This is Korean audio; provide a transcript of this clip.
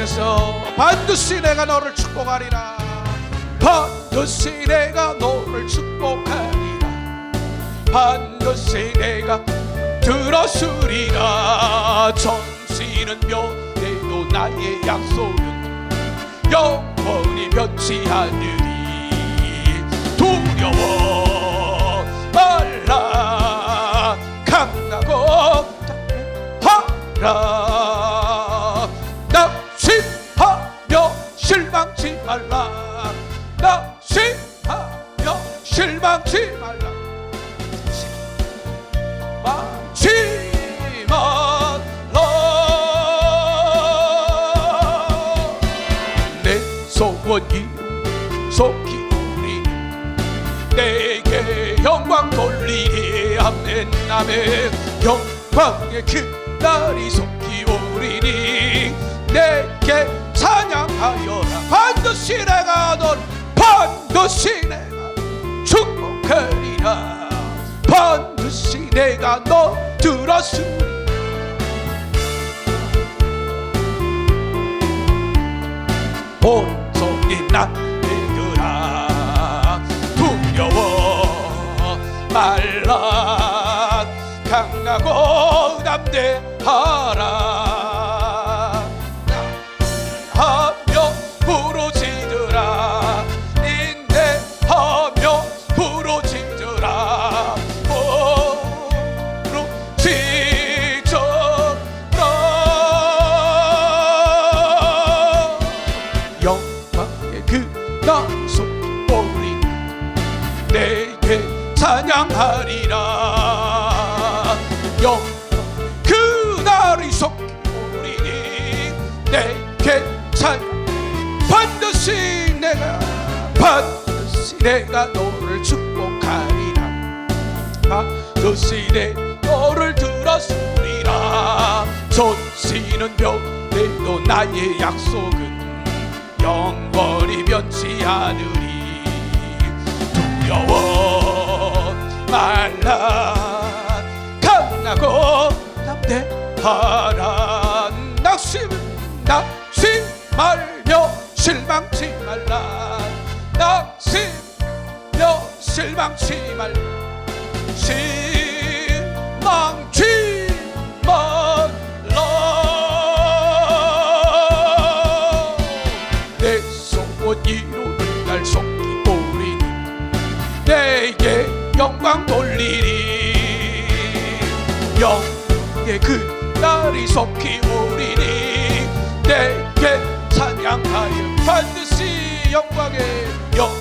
계속해서 반드시 내가 너를 축복하리라. 반드시 내가 너를 축복하리라. 반드시 내가 들어주리라. 전시는 변해도 나의 약속은 영원히 변치 않으리. 두려워 망치 말라. 망치 소원이 우리 내게 영광 돌리리 아멘 아멘 영광의 그날이 오리니 내게 찬양하여라. 반드시 내가 널 반드시 내가 축복하리라 반드시 내가 너 들었으리. 온손이 나에그라. 두려워 말라. 강하고 담대하라 내게 찬양하리라. 영광 그날이 속히 오리니 내게 찬양. 반드시 내가 반드시 내가 너를 축복하리라. 반드시 내 너를 들었으리라. 전시는 변해도 나의 약속은 영원히 변치 않으리 두려워 말라 강하고 담대하라 낙심 낙심 말며 실망치 말라. 낙심며 실망치 말라 실망치 말라. 내 소원 이루는 날 속히 오리니 내게 영광 돌리리. 영광의 그 날이 속히 오리니